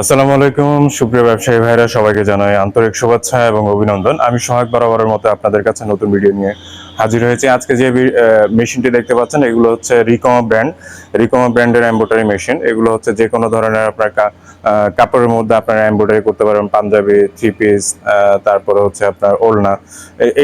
আসসালামু আলাইকুম, সুপ্রিয় ব্যবসায়ী ভাইরা, সবাইকে জানাই আন্তরিক শুভেচ্ছা এবং অভিনন্দন। আমি সহায়ক বরাবরের মতো আপনাদের কাছে নতুন ভিডিও নিয়ে হাজির হয়েছি। আজকে যে মেশিনটি দেখতে পাচ্ছেন, এগুলো হচ্ছে রিকমা ব্র্যান্ড রিকমা ব্র্যান্ডের এম্ব্রয়ডারি মেশিন এগুলো হচ্ছে যে কোনো ধরনের আপনার কাপড়ের মধ্যে আপনারা এম্ব্রয়ডারি করতে পারবেন পাঞ্জাবি থ্রি পিস তারপরে হচ্ছে আপনার ওলনা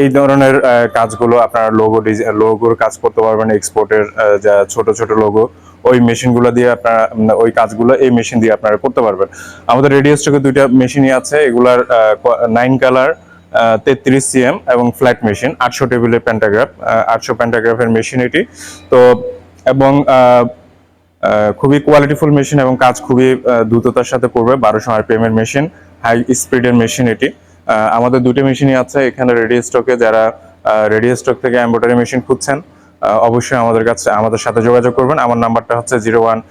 এই ধরনের কাজগুলো আপনারা লোগো ডিজাইন লোগোর কাজ করতে পারবেন। এক্সপোর্টের যা ছোট ছোট লোগো ওই মেশিনগুলো দিয়ে আপনারা ওই কাজগুলো এই মেশিন দিয়ে আপনারা করতে পারবেন। আমাদের রেডিও স্টকে দুইটা মেশিনই আছে, এগুলার নাইন কালার তেত্রিশ সিএম এবং ফ্ল্যাট মেশিন আটশো টেবিলের প্যান্টাগ্রাফ আটশো প্যান্টাগ্রাফের মেশিন এটি। তো, এবং খুবই কোয়ালিটিফুল মেশিন এবং কাজ খুবই দ্রুততার সাথে করবে, বারোশো আরপিএম এর মেশিন হাই স্পিডের মেশিন এটি। আমাদের দুটি মেশিনই আছে, এখানে রেডিও স্টকে যারা রেডিও স্টক থেকে এম্ব্রয়ডারি মেশিন খুঁজছেন অবশ্যই আমাদের কাছে, আমাদের সাথে যোগাযোগ করবেন। আমার নাম্বারটা হচ্ছে zero one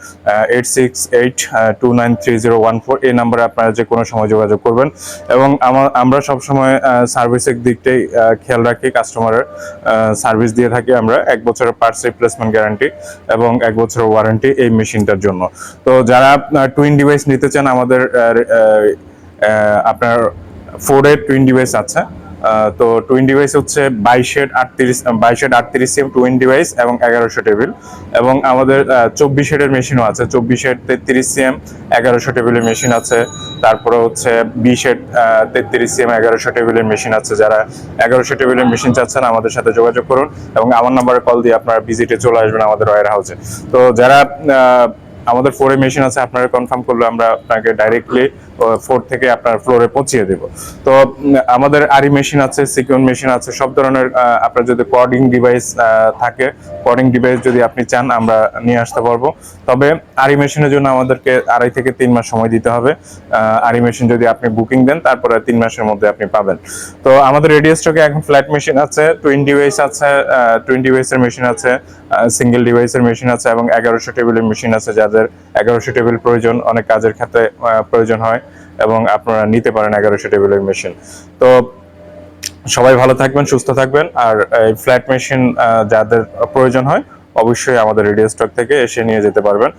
eight six eight two nine three zero one four. এই নাম্বারে আপনারা যে কোনো সময় যোগাযোগ করবেন। এবং আমা- আমরা সবসময় সার্ভিসের দিকটাই খেয়াল রাখি, কাস্টমারের সার্ভিস দিয়ে থাকি আমরা। এক বছরের পার্টস রিপ্লেসমেন্ট গ্যারান্টি এবং এক বছরের ওয়ারেন্টি এই মেশিনটার জন্য। তো যারা টুইন ডিভাইস নিতে চান আমাদের আপনার ফোরের টুইন ডিভাইস আছে। তো টুইন ডিভাইস হচ্ছে বাইশের আটত্রিশ বাইশের আটত্রিশ সিএম টুইন ডিভাইস এবং এগারোশো টেবিল। এবং আমাদের চব্বিশ হেডের মেশিনও আছে চব্বিশ হেড তেত্রিশ সিএম এগারোশো টেবিলের মেশিন আছে। তারপরে হচ্ছে বিশ হেড তেত্রিশ সিএম এগারোশো টেবিলের মেশিন আছে। যারা এগারোশো টেবিলের মেশিন চাচ্ছেন, আমাদের সাথে যোগাযোগ করুন। এবং আমার নাম্বারে কল দিয়ে আপনারা ভিজিটে চলে আসবেন আমাদের ওয়ার হাউসে তো যারা আমাদের ফোরে মেশিন আছে, আপনারা কনফার্ম করলে আমরা আপনাকে ডাইরেক্টলি ফোর থেকে আপনার ফ্লোরে পৌঁছিয়ে দেব। তো আমাদের আরি মেশিন আছে সিকিউন মেশিন আছে, সব ধরনের আপনার যদি কোডিং ডিভাইস থাকে কোডিং ডিভাইস যদি আপনি চান, আমরা নিয়ে আসতে পারব। তবে আরি মেশিনের জন্য আমাদেরকে আড়াই থেকে তিন মাস সময় দিতে হবে। আরি মেশিন যদি আপনি বুকিং দেন, তারপরে তিন মাসের মধ্যে আপনি পাবেন। তো, আমাদের রেডিও স্টকে এখন ফ্ল্যাট মেশিন আছে টুইন ডিভাইস আছে টুইন ডিভাইসের মেশিন আছে সিঙ্গেল ডিভাইসের মেশিন আছে এবং এগারোশো টেবিলের মেশিন আছে যাদের এগারোশো টেবিল প্রয়োজন, অনেক কাজের ক্ষেত্রে প্রয়োজন হয় এবং আপনারা নিতে পারেন এগারোশো টেবিলের মেশিন। তো সবাই ভালো থাকবেন, সুস্থ থাকবেন আর এই ফ্ল্যাট মেশিন যাদের প্রয়োজন হয় অবশ্যই আমাদের রেডিও স্টক থেকে এসে নিয়ে যেতে পারবেন।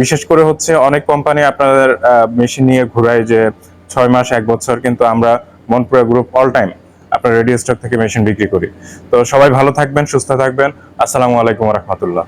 বিশেষ করে হচ্ছে অনেক কোম্পানি আপনাদের মেশিন নিয়ে ঘুরায় যে ছয় মাস, এক বছর কিন্তু আমরা মনপুরা গ্রুপ অল টাইম আপনার রেডিও স্টক থেকে মেশিন বিক্রি করি। তো সবাই ভালো থাকবেন, সুস্থ থাকবেন। আসসালামু আলাইকুম রহমতুল্লাহ।